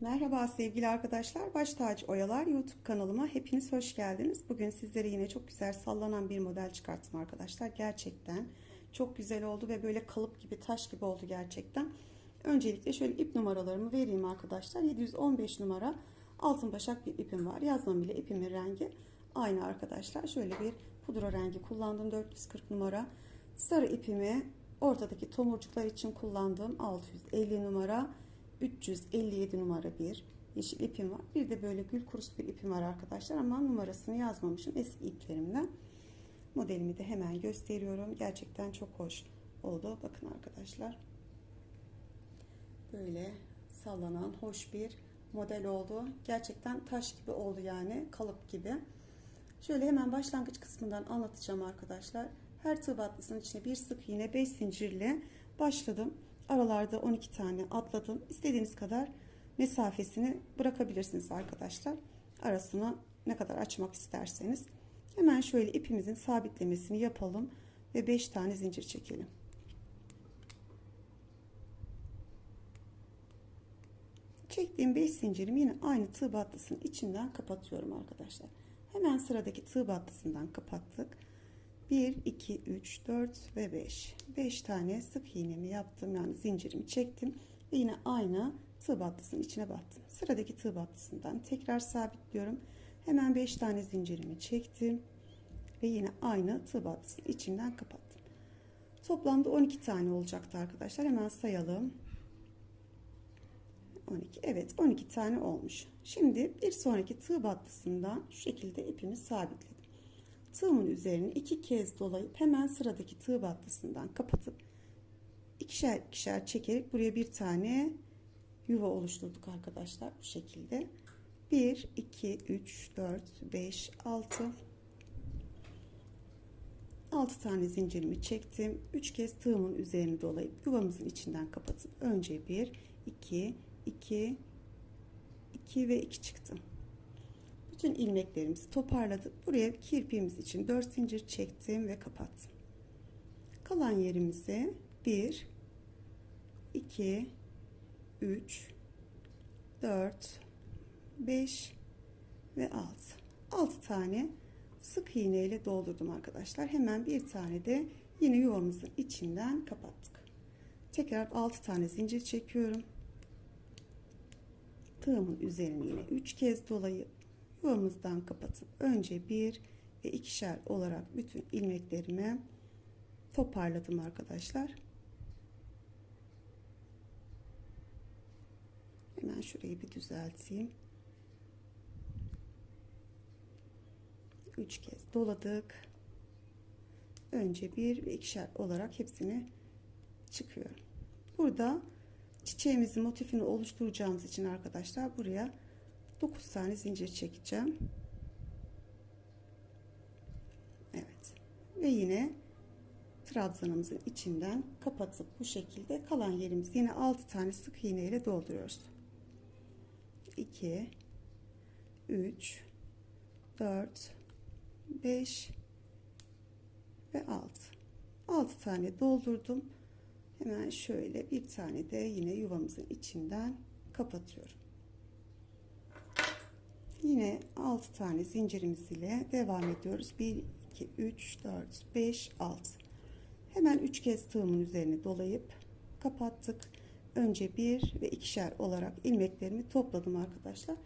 Merhaba sevgili arkadaşlar. Baş Tacı Oyalar YouTube kanalıma hepiniz hoş geldiniz. Bugün sizlere yine çok güzel sallanan bir model çıkarttım arkadaşlar. Gerçekten çok güzel oldu ve böyle kalıp gibi taş gibi oldu gerçekten. Öncelikle şöyle ip numaralarımı vereyim arkadaşlar. 715 numara altın başak bir ipim var. Yazmam bile ipimin rengi aynı arkadaşlar. Şöyle bir pudra rengi kullandım 440 numara. Sarı ipimi ortadaki tomurcuklar için kullandığım 650 numara 357 numara bir yeşil ipim var. Bir de böyle gül kurusu bir ipim var arkadaşlar ama numarasını yazmamışım eski iplerimden. Modelimi de hemen gösteriyorum. Gerçekten çok hoş oldu. Bakın arkadaşlar. Böyle sallanan hoş bir model oldu. Gerçekten taş gibi oldu yani kalıp gibi. Şöyle hemen başlangıç kısmından anlatacağım arkadaşlar. Her tığ battısının içine bir sık iğne 5 zincirle başladım. Aralarda 12 tane atladım. İstediğiniz kadar mesafesini bırakabilirsiniz arkadaşlar. Arasını ne kadar açmak isterseniz. Hemen şöyle ipimizin sabitlemesini yapalım ve 5 tane zincir çekelim. Çektiğim 5 zincirimi yine aynı tığ battısının içinden kapatıyorum arkadaşlar. Hemen sıradaki tığ battısından kapattık. 1, 2, 3, 4 ve 5. 5 tane sık iğnemi yaptım. Yani zincirimi çektim. Ve yine aynı tığ battısının içine battım. Sıradaki tığ battısından tekrar sabitliyorum. Hemen 5 tane zincirimi çektim. Ve yine aynı tığ battısının içinden kapattım. Toplamda 12 tane olacaktı arkadaşlar. Hemen sayalım. 12. Evet 12 tane olmuş. Şimdi bir sonraki tığ battısından şu şekilde ipimi sabitledim. Tığımın üzerine iki kez dolayıp hemen sıradaki tığ battısından kapatıp ikişer ikişer çekerek buraya bir tane yuva oluşturduk arkadaşlar bu şekilde. 1 2 3 4 5 6 6 tane zincirimi çektim. 3 kez tığımın üzerine dolayıp yuvamızın içinden kapatıp önce 1 2 2 2 ve 2 çıktım. Bütün ilmeklerimizi toparladık. Buraya kirpiğimiz için 4 zincir çektim ve kapattım. Kalan yerimize 1 2 3 4 5 ve 6. 6 tane sık iğne ile doldurdum arkadaşlar. Hemen bir tane de yine yuvamızın içinden kapattık. Tekrar 6 tane zincir çekiyorum. Tığımın üzerine yine 3 kez dolayıp yuvamızdan kapatıp önce bir ve ikişer olarak bütün ilmeklerimi toparladım arkadaşlar. Hemen şurayı bir düzelteyim. 3 kez doladık. Önce bir ve ikişer olarak hepsini çıkıyorum. Burada çiçeğimizin motifini oluşturacağımız için arkadaşlar buraya 9 tane zincir çekeceğim. Evet. Ve yine trabzanımızın içinden kapatıp bu şekilde kalan yerimiz yine 6 tane sık iğne ile dolduruyoruz. 2 3 4 5 ve 6 6 tane doldurdum hemen şöyle bir tane de yine yuvamızın içinden kapatıyorum yine 6 tane zincirimiz ile devam ediyoruz. 1 2 3 4 5 6 hemen 3 kez tığımın üzerine dolayıp kapattık. Önce bir ve ikişer olarak ilmeklerimi topladım arkadaşlar.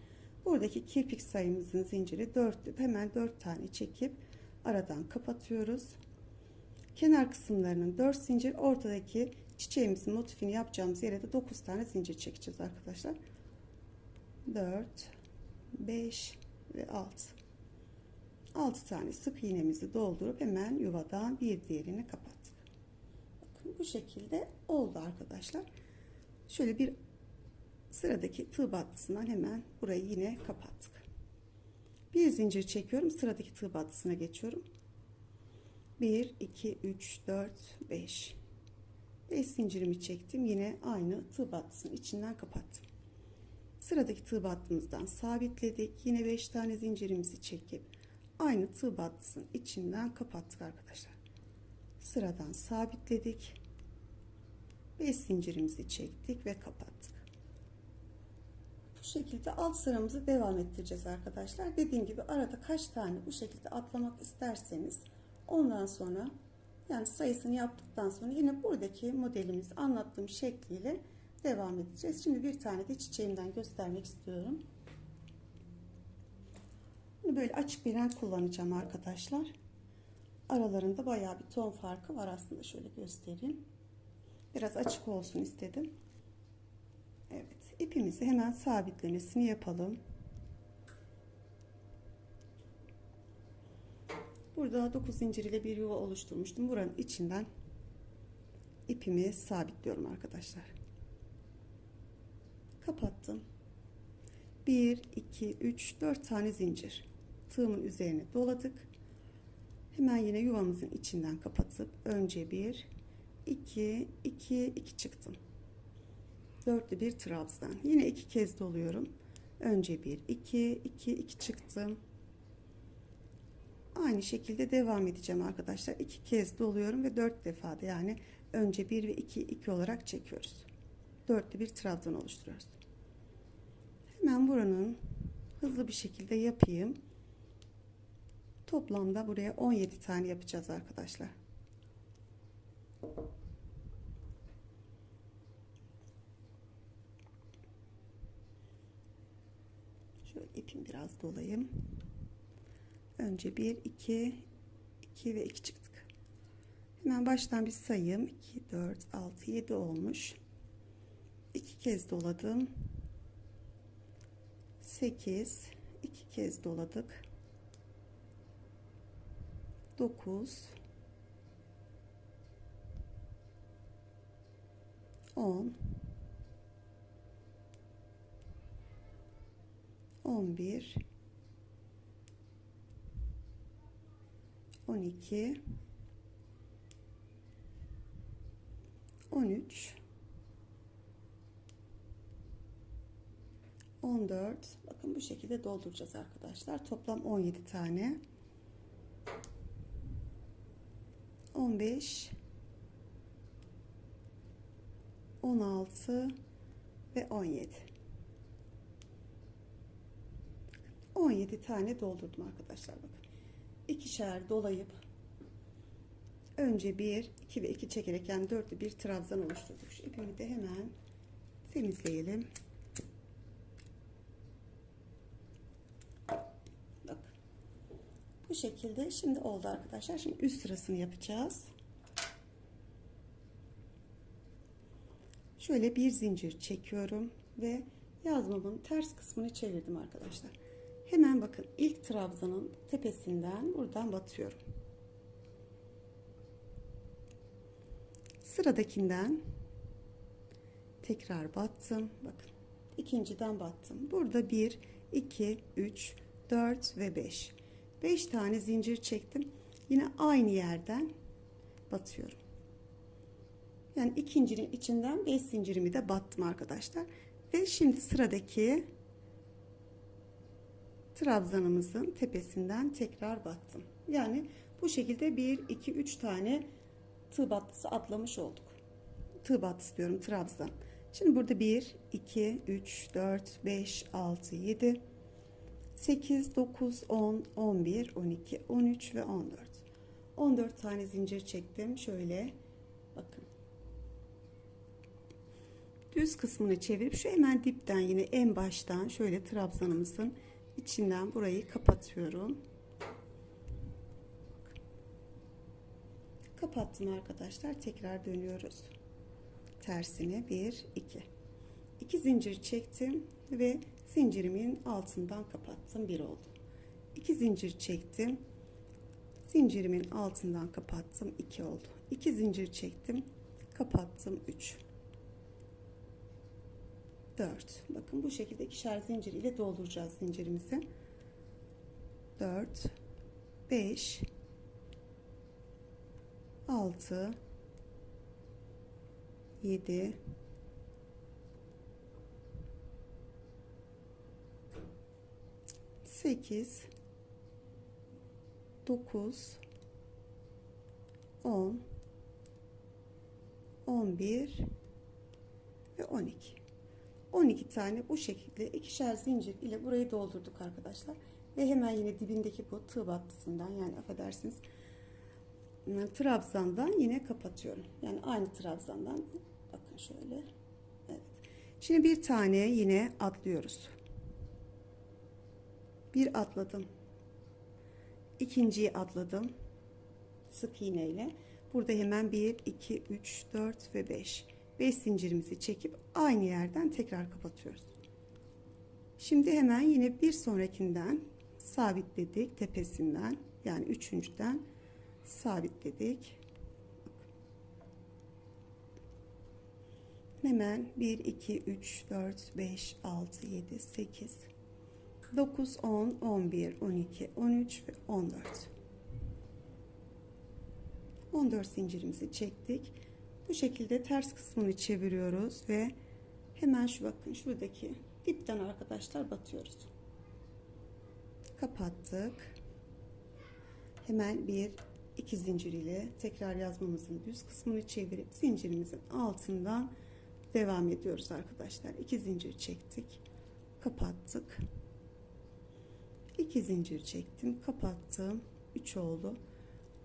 Buradaki kirpik sayımızın zinciri 4'tü hemen 4 tane çekip aradan kapatıyoruz. Kenar kısımlarının 4 zincir ortadaki çiçeğimizin motifini yapacağımız yere de 9 tane zincir çekeceğiz arkadaşlar. 4 5 ve 6 6 tane sık iğnemizi doldurup hemen yuvadan bir diğerini kapattık. Bakın bu şekilde oldu arkadaşlar. Şöyle bir sıradaki tığ battısından hemen burayı yine kapattık. Bir zincir çekiyorum sıradaki tığ battısına geçiyorum. 1 2 3 4 5 5 zincirimi çektim yine aynı tığ battısının içinden kapattım sıradaki tığ battımızdan sabitledik. Yine 5 tane zincirimizi çekip aynı tığ battısının içinden kapattık arkadaşlar. Sıradan sabitledik. 5 zincirimizi çektik ve kapattık. Bu şekilde alt sıramızı devam ettireceğiz arkadaşlar. Dediğim gibi arada kaç tane bu şekilde atlamak isterseniz ondan sonra yani sayısını yaptıktan sonra yine buradaki modelimiz anlattığım şekliyle devam edeceğiz. Şimdi bir tane de çiçeğimden göstermek istiyorum. Bunu böyle açık bir renk kullanacağım arkadaşlar. Aralarında bayağı bir ton farkı var aslında şöyle göstereyim. Biraz açık olsun istedim. Evet ipimizi hemen sabitlemesini yapalım. Burada 9 zincir ile bir yuva oluşturmuştum. Buranın içinden ipimi sabitliyorum arkadaşlar. Kapattım. 1, 2, 3, 4 tane zincir. Tığımın üzerine doladık. Hemen yine yuvamızın içinden kapatıp önce 1, 2, 2, 2 çıktım. Dörtlü bir trabzan. Yine iki kez doluyorum. Önce 1, 2, 2, 2 çıktım. Aynı şekilde devam edeceğim arkadaşlar. İki kez doluyorum ve dört defa da yani önce 1 ve 2, 2 olarak çekiyoruz. Dörtlü bir trabzan oluşturuyoruz. Hemen buranın hızlı bir şekilde yapayım. Toplamda buraya 17 tane yapacağız arkadaşlar. Şöyle ipim biraz dolayım. Önce 1, 2, 2 ve 2 çıktık. Hemen baştan bir sayayım. 2, 4, 6, 7 olmuş. 2 kez doladım. 8, 2 kez doladık. 9 10 11 12 13 14 bakın bu şekilde dolduracağız arkadaşlar. Toplam 17 tane. 15 16 ve 17 17 tane doldurdum arkadaşlar bakın. İkişer dolayıp önce 1 2 ve 2 çekerek yani dörtlü bir trabzan oluşturduk. Şu ipimi de hemen temizleyelim bakın bu şekilde şimdi oldu arkadaşlar şimdi üst sırasını yapacağız şöyle bir zincir çekiyorum ve yazmamın ters kısmını çevirdim arkadaşlar Hemen bakın ilk trabzanın tepesinden buradan batıyorum. Sıradakinden tekrar battım. Bakın ikinciden battım. Burada 1, 2, 3, 4 ve 5. 5 tane zincir çektim. Yine aynı yerden batıyorum. Yani ikincinin içinden 5 zincirimi de battım arkadaşlar. Ve şimdi sıradaki trabzanımızın tepesinden tekrar battım. Yani bu şekilde 1, 2, 3 tane tığ battısı atlamış olduk. Tığ battısı diyorum trabzan. Şimdi burada 1, 2, 3, 4, 5, 6, 7, 8, 9, 10, 11, 12, 13 ve 14. 14 tane zincir çektim. Şöyle bakın. Düz kısmını çevirip şu hemen dipten yine en baştan şöyle trabzanımızın içinden burayı kapatıyorum. Kapattım arkadaşlar. Tekrar dönüyoruz. Tersine 1 2. 2 zincir çektim ve zincirimin altından kapattım. 1 oldu. 2 zincir çektim. Zincirimin altından kapattım. 2 oldu. 2 zincir çektim. Kapattım. 3. 4. Bakın bu şekilde ikişer zincir ile dolduracağız zincirimizi. 4 5 6 7 8 9 10 11 ve 12 12 tane bu şekilde ikişer zincir ile burayı doldurduk arkadaşlar. Ve hemen yine dibindeki bu tığ battısından yani affedersiniz ıı, trabzandan yine kapatıyorum. Yani aynı trabzandan bakın şöyle. Evet. Şimdi bir tane yine atlıyoruz. Bir atladım. İkinciyi atladım. Sık iğne ile. Burada hemen 1, 2, 3, 4 ve 5. 5 zincirimizi çekip aynı yerden tekrar kapatıyoruz. Şimdi hemen yine bir sonrakinden sabitledik tepesinden yani üçüncüden sabitledik. Hemen 1, 2, 3, 4, 5, 6, 7, 8, 9, 10, 11, 12, 13 ve 14. 14 zincirimizi çektik. Bu şekilde ters kısmını çeviriyoruz ve hemen şu bakın şuradaki dipten arkadaşlar batıyoruz. Kapattık. Hemen bir iki zincir ile tekrar yazmamızın düz kısmını çevirip zincirimizin altından devam ediyoruz arkadaşlar. İki zincir çektik. Kapattık. İki zincir çektim. Kapattım. 3 oldu.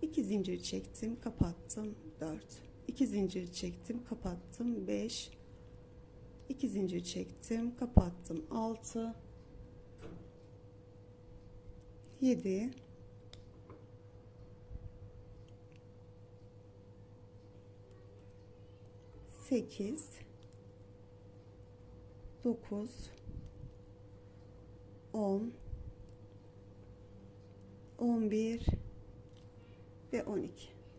2 zincir çektim. Kapattım. 4. 2 zincir çektim. Kapattım. 5. 2 zincir çektim. Kapattım. 6. 7. 8 9 10 11 ve 12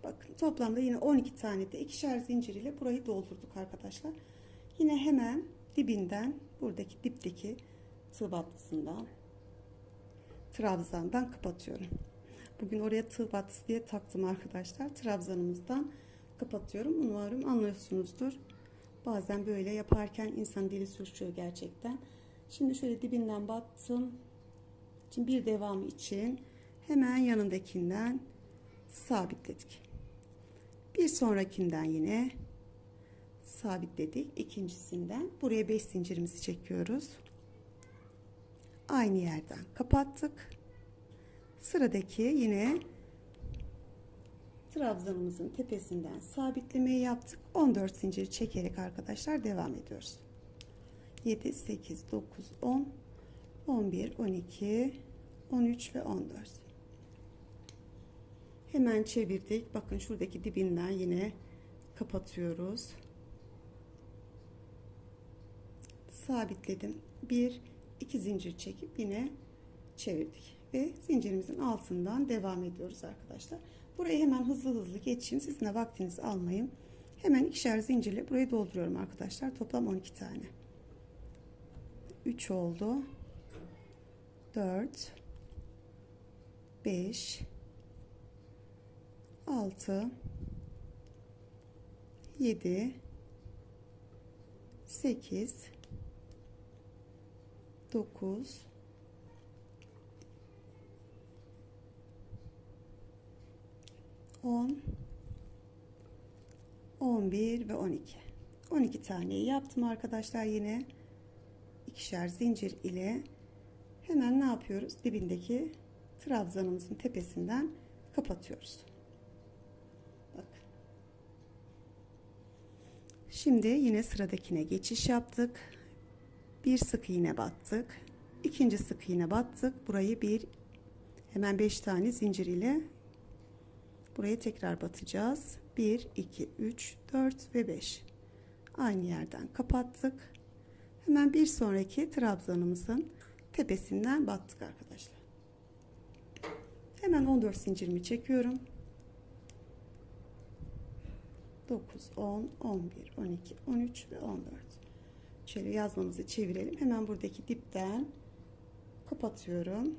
bakın toplamda yine 12 tane de ikişer zincir ile burayı doldurduk arkadaşlar. Yine hemen dibinden buradaki dipteki tığ battısından trabzandan kapatıyorum. Bugün oraya tığ battısı diye taktım arkadaşlar. Trabzanımızdan kapatıyorum. Umarım anlıyorsunuzdur. Bazen böyle yaparken insan dili sürçüyor gerçekten. Şimdi şöyle dibinden battım. Şimdi bir devamı için hemen yanındakinden sabitledik. Bir sonrakinden yine sabitledik. İkincisinden buraya 5 zincirimizi çekiyoruz. Aynı yerden kapattık. Sıradaki yine trabzanımızın tepesinden sabitlemeyi yaptık. 14 zincir çekerek arkadaşlar devam ediyoruz. 7, 8, 9, 10, 11, 12, 13 ve 14. Hemen çevirdik. Bakın şuradaki dibinden yine kapatıyoruz. Sabitledim. Bir, iki zincir çekip yine çevirdik. Ve zincirimizin altından devam ediyoruz arkadaşlar. Burayı hemen hızlı hızlı geçeyim. Sizin de vaktinizi almayın. Hemen ikişer zincirle burayı dolduruyorum arkadaşlar. Toplam 12 tane. 3 oldu. 4 5 6 7 8 9 10 11 ve 12 12 taneyi yaptım arkadaşlar yine. İkişer zincir ile hemen ne yapıyoruz? Dibindeki trabzanımızın tepesinden kapatıyoruz Şimdi yine sıradakine geçiş yaptık. Bir sık iğne battık. ikinci sık iğne battık. Burayı bir hemen 5 tane zincir ile buraya tekrar batacağız. 1 2 3 4 ve 5. Aynı yerden kapattık. Hemen bir sonraki trabzanımızın tepesinden battık arkadaşlar. Hemen 14 zincirimi çekiyorum. 9, 10, 11, 12, 13 ve 14. Şöyle yazmamızı çevirelim. Hemen buradaki dipten kapatıyorum.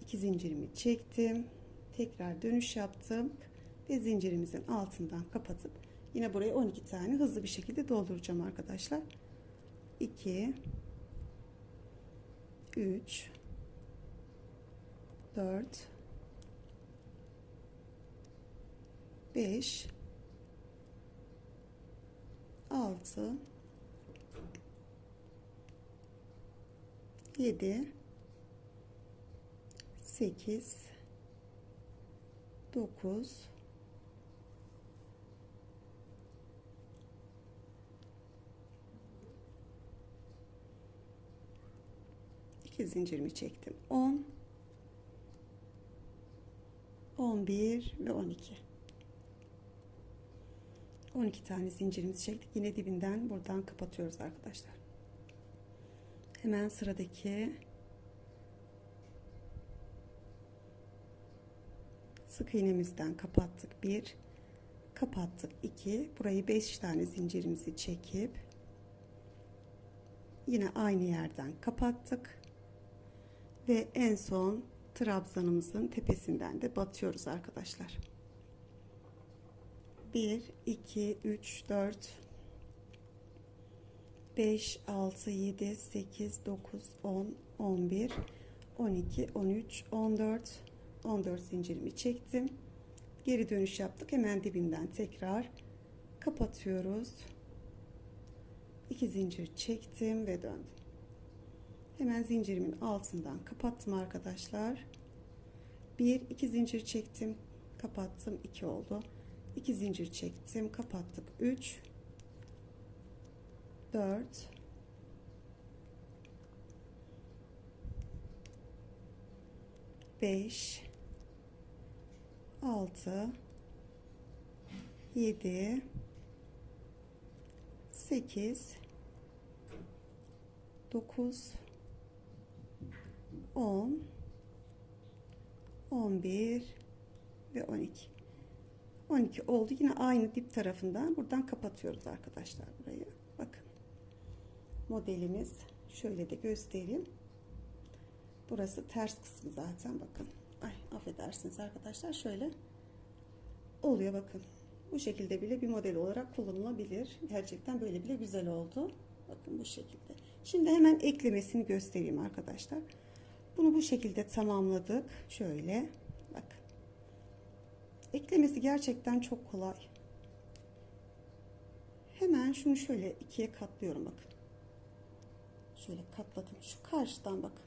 2 zincirimi çektim. Tekrar dönüş yaptım. Ve zincirimizin altından kapatıp yine buraya 12 tane hızlı bir şekilde dolduracağım arkadaşlar. 2 3 4 5 6 7 8 9 2 zincirimi çektim. 10 11 ve 12 12 tane zincirimizi çektik. Yine dibinden buradan kapatıyoruz arkadaşlar. Hemen sıradaki sık iğnemizden kapattık. 1 kapattık. 2 burayı 5 tane zincirimizi çekip yine aynı yerden kapattık. Ve en son trabzanımızın tepesinden de batıyoruz arkadaşlar 1 2 3 4 5 6 7 8 9 10 11 12 13 14 14 zincirimi çektim. Geri dönüş yaptık. Hemen dibinden tekrar kapatıyoruz. 2 zincir çektim ve döndüm. Hemen zincirimin altından kapattım arkadaşlar. 1 2 zincir çektim. Kapattım. 2 oldu 2 zincir çektim. Kapattık. 3 4 5 6 7 8 9 10 11 ve 12 12 oldu. Yine aynı dip tarafından buradan kapatıyoruz arkadaşlar burayı. Bakın. Modelimiz. Şöyle de göstereyim. Burası ters kısmı zaten bakın. Ay affedersiniz arkadaşlar. Şöyle oluyor bakın. Bu şekilde bile bir model olarak kullanılabilir. Gerçekten böyle bile güzel oldu. Bakın bu şekilde. Şimdi hemen eklemesini göstereyim arkadaşlar. Bunu bu şekilde tamamladık. Şöyle eklemesi gerçekten çok kolay. Hemen şunu şöyle ikiye katlıyorum bakın. Şöyle katladım. Şu karşıdan bakın.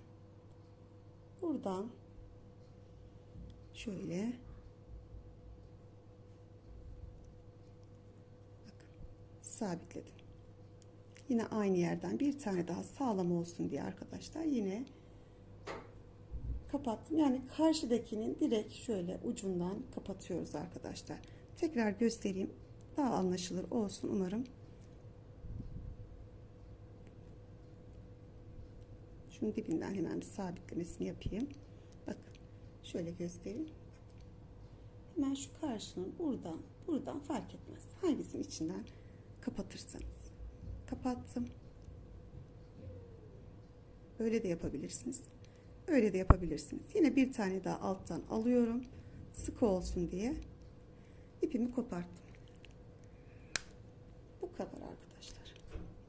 Buradan şöyle. Bakın sabitledim. Yine aynı yerden bir tane daha sağlam olsun diye arkadaşlar. Yine kapattım yani karşıdakinin direkt şöyle ucundan kapatıyoruz arkadaşlar tekrar göstereyim daha anlaşılır olsun umarım Şunun dibinden hemen bir sabitlemesini yapayım. Bakın şöyle göstereyim. Hemen şu karşının buradan buradan fark etmez. Hangisinin içinden kapatırsanız. Kapattım. Böyle de yapabilirsiniz. Öyle de yapabilirsiniz. Yine bir tane daha alttan alıyorum. Sıkı olsun diye ipimi koparttım. Bu kadar arkadaşlar.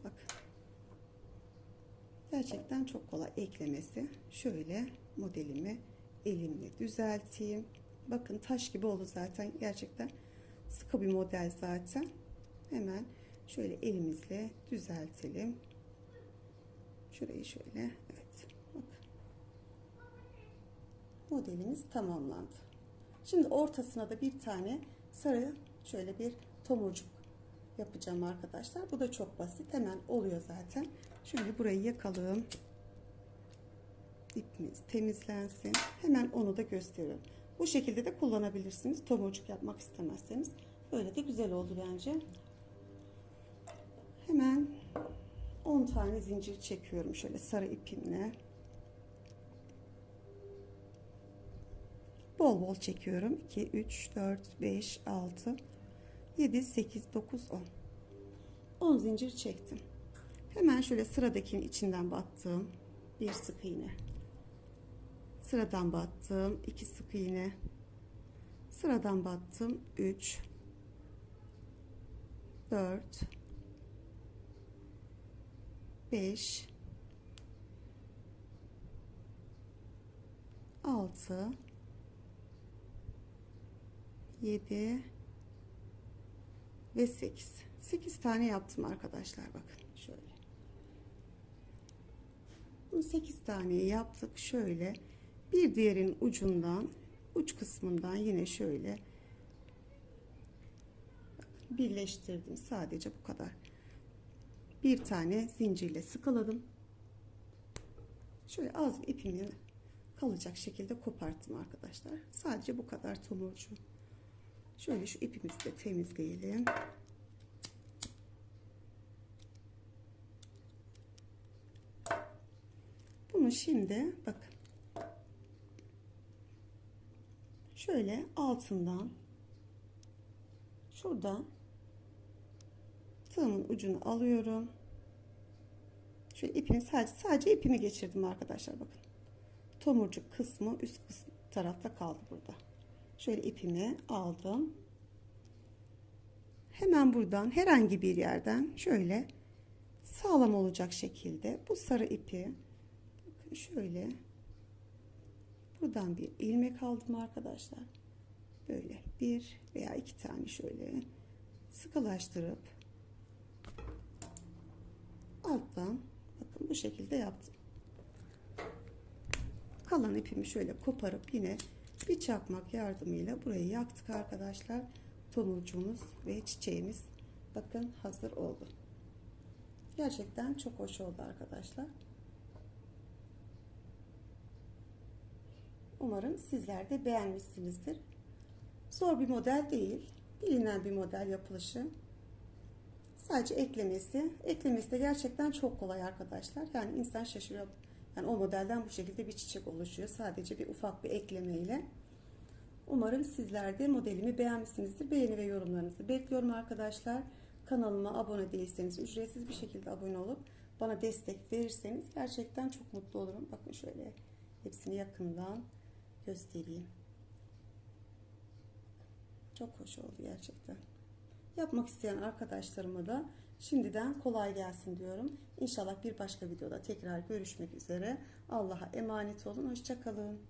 Bakın. Gerçekten çok kolay eklemesi. Şöyle modelimi elimle düzelteyim. Bakın taş gibi oldu zaten. Gerçekten sıkı bir model zaten. Hemen şöyle elimizle düzeltelim. Şurayı şöyle. Evet. Bakın. Modelimiz tamamlandı. Şimdi ortasına da bir tane sarı şöyle bir tomurcuk yapacağım arkadaşlar. Bu da çok basit. Hemen oluyor zaten. Şöyle burayı yakalım. İpimiz temizlensin. Hemen onu da gösteriyorum. Bu şekilde de kullanabilirsiniz. Tomurcuk yapmak istemezseniz. Böyle de güzel oldu bence. Hemen 10 tane zincir çekiyorum şöyle sarı ipimle. Bol bol çekiyorum. 2, 3, 4, 5, 6, 7, 8, 9, 10. 10 zincir çektim. Hemen şöyle sıradakinin içinden battım. Bir sık iğne. Sıradan battım. iki sık iğne. Sıradan battım. 3 4 5 6 7 ve 8 8 tane yaptım arkadaşlar bakın şöyle Bunu 8 tane yaptık. Şöyle bir diğerin ucundan uç kısmından yine şöyle birleştirdim. Sadece bu kadar. Bir tane zincirle sıkaladım. Şöyle az ipimi kalacak şekilde koparttım arkadaşlar. Sadece bu kadar tomurcu. Şöyle şu ipimizi de temizleyelim. Bunu şimdi bakın. Şöyle altından şuradan tığımın ucunu alıyorum. Şöyle ipimi sadece sadece ipimi geçirdim arkadaşlar bakın. Tomurcuk kısmı üst kısmı tarafta kaldı burada. Şöyle ipimi aldım. Hemen buradan herhangi bir yerden şöyle sağlam olacak şekilde bu sarı ipi şöyle buradan bir ilmek aldım arkadaşlar. Böyle bir veya iki tane şöyle sıkılaştırıp alttan bakın bu şekilde yaptım. Kalan ipimi şöyle koparıp yine bir çakmak yardımıyla burayı yaktık arkadaşlar. Tomurcuğumuz ve çiçeğimiz bakın hazır oldu. Gerçekten çok hoş oldu arkadaşlar. Umarım sizler de beğenmişsinizdir. Zor bir model değil. Bilinen bir model yapılışı. Sadece eklemesi. Eklemesi de gerçekten çok kolay arkadaşlar. Yani insan şaşırıyor. Yani o modelden bu şekilde bir çiçek oluşuyor. Sadece bir ufak bir eklemeyle. Umarım sizler de modelimi beğenmişsinizdir. Beğeni ve yorumlarınızı bekliyorum arkadaşlar. Kanalıma abone değilseniz ücretsiz bir şekilde abone olup bana destek verirseniz gerçekten çok mutlu olurum. Bakın şöyle hepsini yakından göstereyim. Çok hoş oldu gerçekten. Yapmak isteyen arkadaşlarıma da şimdiden kolay gelsin diyorum. İnşallah bir başka videoda tekrar görüşmek üzere. Allah'a emanet olun. Hoşçakalın.